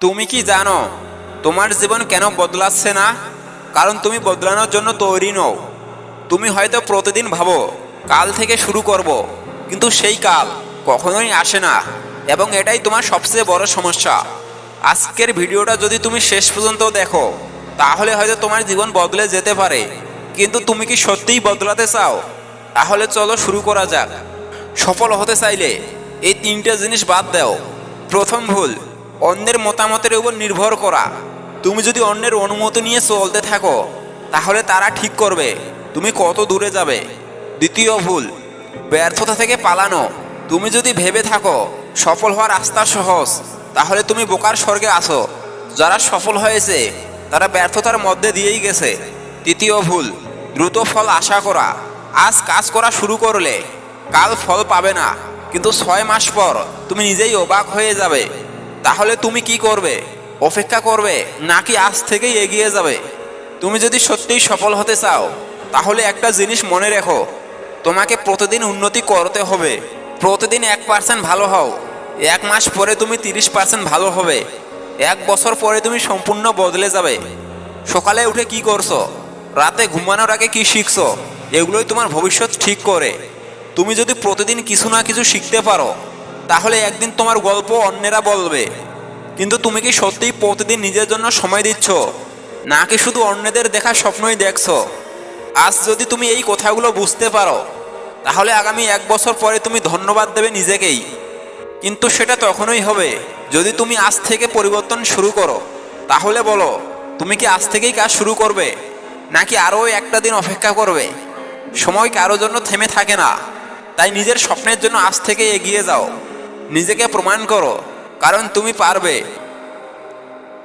তুমি কি জানো, তোমার জীবন কেন বদলাচ্ছে না? কারণ তুমি বদলানোর জন্য তৈরি নও। তুমি হয়তো প্রতিদিন ভাবো, কাল থেকে শুরু করব, কিন্তু সেই কাল কখনোই আসে না, এবং এটাই তোমার সবচেয়ে বড় সমস্যা। আজকের ভিডিওটা যদি তুমি শেষ পর্যন্ত দেখো, তাহলে হয়তো তোমার জীবন বদলে যেতে পারে। কিন্তু তুমি কি সত্যিই বদলাতে চাও? তাহলে চলো শুরু করা যাক। সফল হতে চাইলে এই তিনটে জিনিস বাদ দাও। প্রথম ভুল অন্যের মতামতের উপর নির্ভর করা। তুমি যদি অন্যের অনুমতি নিয়ে চলতে থাকো, তাহলে তারা ঠিক করবে, তুমি কত দূরে যাবে। দ্বিতীয় ভুল, ব্যর্থতা থেকে পালানো। তুমি যদি ভেবে থাকো, সফল হওয়ার রাস্তা সহজ, তাহলে তুমি বোকার স্বর্গে আসো যারা সফল হয়েছে, তারা ব্যর্থতার মধ্যে দিয়েই গেছে। তৃতীয় ভুল, দ্রুত ফল আশা করা। আজ কাজ করা শুরু করলে, কাল ফল পাবে না। কিন্তু ছয় মাস পর, তুমি নিজেই অবাক হয়ে যাবে। তাহলে তুমি কি করবে? অপেক্ষা করবে? নাকি আজ থেকেই এগিয়ে যাবে? তুমি যদি সত্যিই সফল হতে চাও, তাহলে একটা জিনিস মনে রেখো। তোমাকে প্রতিদিন উন্নতি করতে হবে। প্রতিদিন এক পার্সেন্ট ভালো হও। এক মাস পরে তুমি তিরিশ পার্সেন্ট ভালো হবে। এক বছর পরে তুমি সম্পূর্ণ বদলে যাবে। সকালে উঠে কি করছ? রাতে ঘুমানোর আগে কি শিখছো? এগুলোই তোমার ভবিষ্যৎ ঠিক করে। তুমি যদি প্রতিদিন কিছু না কিছু শিখতে পারো তাহলে একদিন তোমার গল্প অন্যেরা বলবে। কিন্তু তুমি কি সত্যিই প্রতিদিন নিজের জন্য সময় দিচ্ছ? নাকি শুধু অন্যদের দেখা স্বপ্নই দেখছ? আজ যদি তুমি এই কথাগুলো বুঝতে পারো, তাহলে আগামী এক বছর পরে তুমি ধন্যবাদ দেবে নিজেকেই। কিন্তু সেটা তখনই হবে যদি তুমি আজ থেকে পরিবর্তন শুরু করো। তাহলে বলো, তুমি কি আজ থেকেই কাজ শুরু করবে? নাকি আরও একটা দিন অপেক্ষা করবে? সময় কারও জন্য থেমে থাকে না। তাই নিজের স্বপ্নের জন্য আজ থেকে এগিয়ে যাও। নিজেকে প্রমাণ করো কারণ তুমি পারবে।